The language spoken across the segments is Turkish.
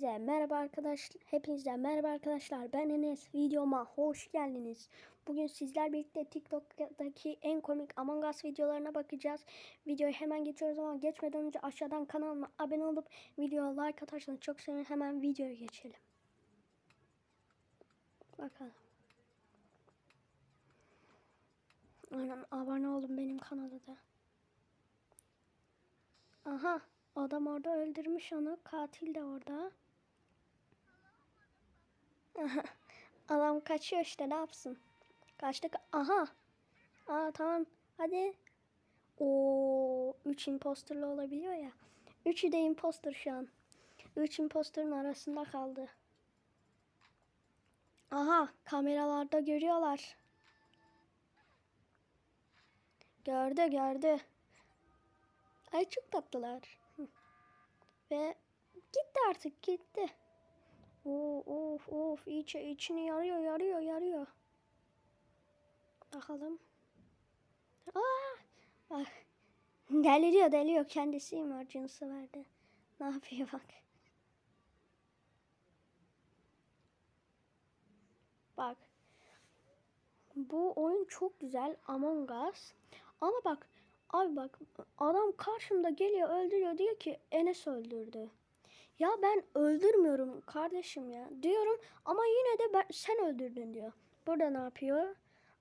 Merhaba arkadaşlar. Hepinize merhaba arkadaşlar. Ben Enes. Videoma hoş geldiniz. Bugün sizler birlikte TikTok'taki en komik Among Us videolarına bakacağız. Videoyu hemen geçiyoruz ama geçmeden önce aşağıdan kanalıma abone olup videoya like atarsanız çok sevinirim. Hemen videoya geçelim. Bakalım. Aynen abone olun benim kanala da. Aha adam orada öldürmüş onu. Katil de orada. Adam kaçıyor işte ne yapsın? Kaçtık. Aha. Aa tamam. Hadi. O 3 imposterlı olabiliyor ya. Üçü de imposter şu an. 3 imposterın arasında kaldı. Aha kameralarda görüyorlar. Gördü gördü. Ay çok tatlılar. Ve gitti artık gitti. Oo, of of iç, içini yarıyor yarıyor yarıyor. Bakalım. Aa, bak. Deliriyor deliyor kendisi emergency verdi. Ne yapıyor bak. Bak. Bu oyun çok güzel Among Us. Ama bak abi bak adam karşımda geliyor öldürüyor diyor ki Enes öldürdü. Ya ben öldürmüyorum kardeşim ya diyorum ama yine de ben, sen öldürdün diyor. Burada ne yapıyor?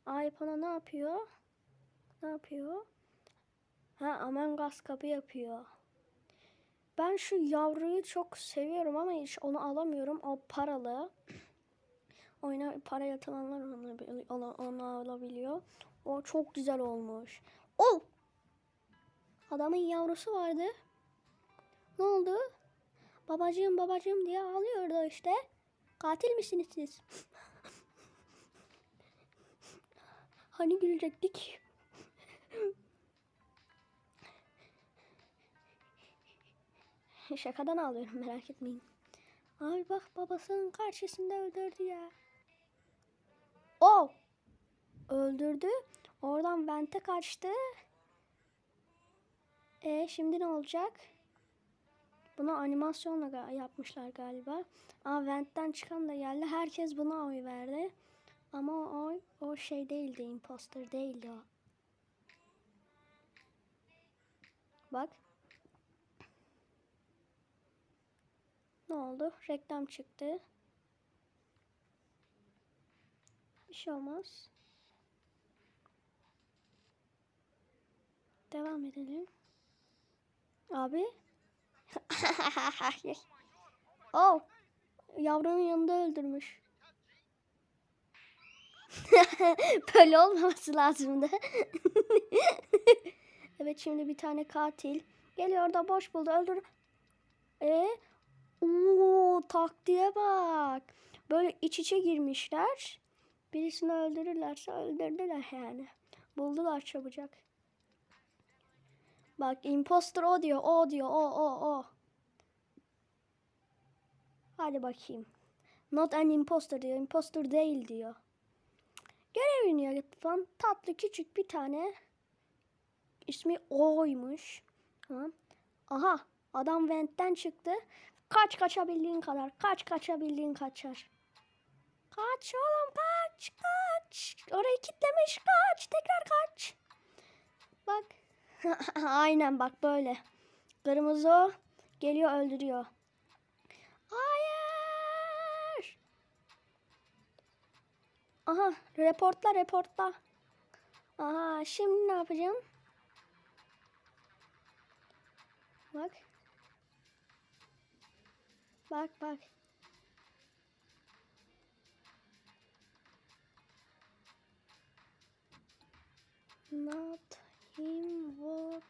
iPhone'a ne yapıyor? Ne yapıyor? Ha Among Us kapı yapıyor. Ben şu yavruyu çok seviyorum ama hiç onu alamıyorum. O paralı. Oyuna para yatıranlar onu, onu, alabiliyor. O çok güzel olmuş. Oh! Adamın yavrusu vardı. Ne oldu? Babacığım babacığım diye ağlıyordu işte. Katil misiniz siz? hani gülecektik? Şakadan ağlıyorum merak etmeyin. Abi bak babasının karşısında öldürdü ya. O öldürdü. Oradan vente kaçtı. E şimdi ne olacak? Bunu animasyonla yapmışlar galiba. Aa ventten çıkan da geldi. Herkes buna oy verdi. Ama o oy o şey değildi. Imposter değildi o. Bak. Ne oldu? Reklam çıktı. Bir şey olmaz. Devam edelim. Abi. Oh. Yavrunun yanında öldürmüş. Böyle olmaması lazımdı. evet şimdi bir tane katil geliyor da boş buldu öldür. E Oo taktiğe bak. Böyle iç içe girmişler. Birisini öldürürlerse öldürdüler yani. Buldular çabucak. Bak imposter o diyor, o diyor, o o o. Hadi bakayım. Not an imposter diyor, imposter değil diyor. Görevini yapan tatlı küçük bir tane. İsmi O'ymuş. Tamam. Aha adam ventten çıktı. Kaç kaçabildiğin kadar. Kaç kaçabildiğin kaçar. Kaç oğlum kaç kaç. Orayı kitlemiş kaç. Tekrar kaç. Bak. Aynen bak böyle. Kırmızı. Geliyor öldürüyor. Hayır. Aha reportla reportla. Aha şimdi ne yapacağım? Bak. Bak bak. Not him what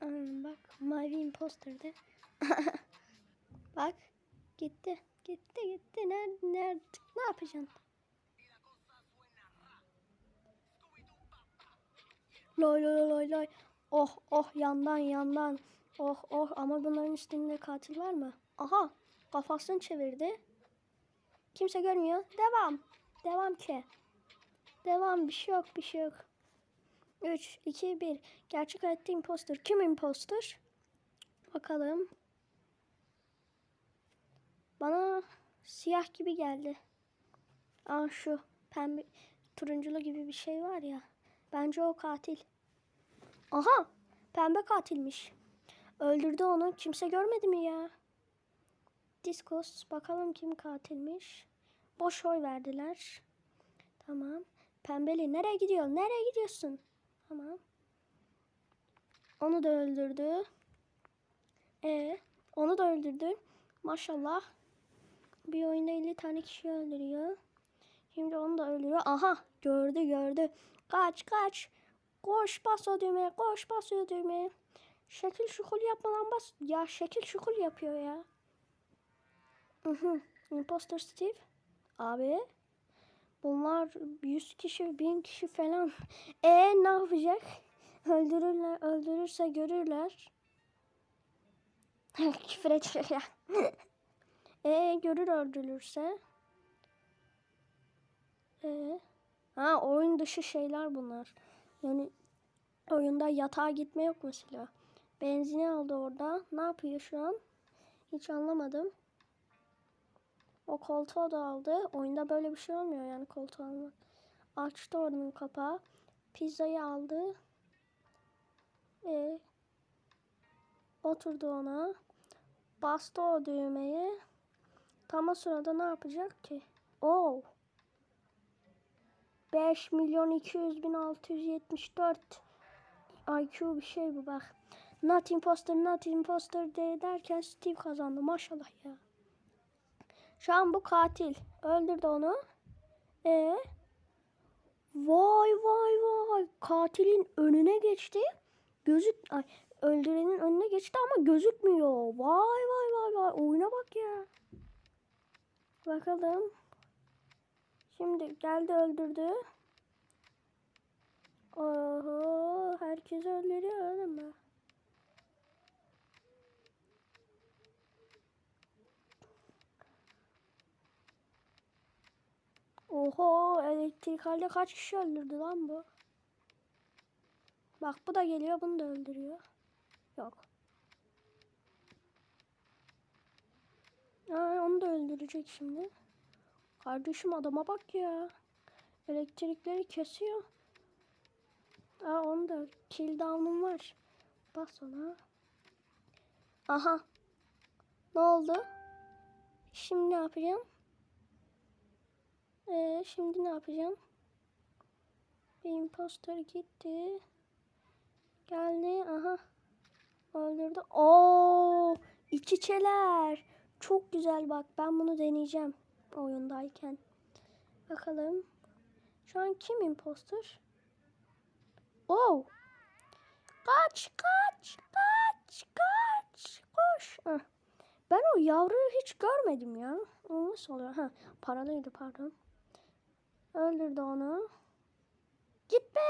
Hmm, bak mavi imposter'dı. bak gitti gitti gitti nerede nerede ne yapacaksın? Loy loy loy loy. Oh oh yandan yandan. Oh oh ama bunların üstünde katil var mı? Aha kafasını çevirdi. Kimse görmüyor. Devam. Devam ki. Devam bir şey yok bir şey yok. 3, 2, 1. Gerçek hayatta imposter. Kim imposter? Bakalım. Bana siyah gibi geldi. Aa şu pembe turunculu gibi bir şey var ya. Bence o katil. Aha pembe katilmiş. Öldürdü onu. Kimse görmedi mi ya? Diskos bakalım kim katilmiş. Boş oy verdiler. Tamam. Pembeli nereye gidiyor? Nereye gidiyorsun? Tamam. Onu da öldürdü. E onu da öldürdü. Maşallah. Bir oyunda 50 tane kişi öldürüyor. Şimdi onu da öldürüyor. Aha gördü gördü. Kaç kaç. Koş bas o düğmeye. Koş bas o düğmeye. Şekil şukul yapmadan bas. Ya şekil şukul yapıyor ya. Hı Imposter Steve. Abi. Bunlar 100 kişi, 1000 kişi falan. E ne yapacak? Öldürürler, öldürürse görürler. Küfür ediyor ya. e görür öldürürse. E ha oyun dışı şeyler bunlar. Yani oyunda yatağa gitme yok mesela. Benzini aldı orada. Ne yapıyor şu an? Hiç anlamadım. O koltuğu da aldı. Oyunda böyle bir şey olmuyor yani koltuğu almak. Açtı oranın kapağı. Pizzayı aldı. E, oturdu ona. Bastı o düğmeyi. Tam o sırada ne yapacak ki? Oo. 5 milyon 200 bin 674 IQ bir şey bu bak. Not imposter, not imposter de derken Steve kazandı. Maşallah ya. Şu an bu katil. Öldürdü onu. E Vay vay vay. Katilin önüne geçti. Gözük ay öldürenin önüne geçti ama gözükmüyor. Vay vay vay vay. Oyuna bak ya. Bakalım. Şimdi geldi öldürdü. Oho, herkes öldürüyor öyle mi? Oho, elektrik halde kaç kişi öldürdü lan bu? Bak bu da geliyor, bunu da öldürüyor. Yok. Aa, onu da öldürecek şimdi. Kardeşim adama bak ya. Elektrikleri kesiyor. Aa onu da kill down'um var. Bas ona. Aha. Ne oldu? Şimdi ne yapacağım? Ee, şimdi ne yapacağım? Bir imposter gitti. Geldi. Aha. Öldürdü. Oo, iç içeler. Çok güzel bak. Ben bunu deneyeceğim oyundayken. Bakalım. Şu an kim imposter? Oh. Kaç, kaç, kaç, kaç. Koş. Heh. Ben o yavruyu hiç görmedim ya. O nasıl oluyor? Ha, paralıydı pardon. Öldürdü onu. Git be.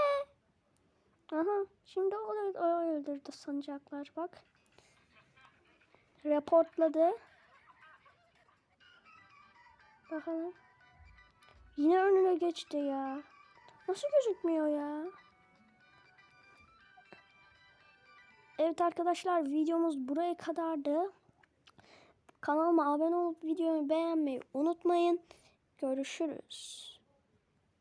Aha, şimdi o, öldürdü sanacaklar bak. Reportladı. Bakalım. Yine önüne geçti ya. Nasıl gözükmüyor ya? Evet arkadaşlar videomuz buraya kadardı. Kanalıma abone olup videomu beğenmeyi unutmayın. Görüşürüz.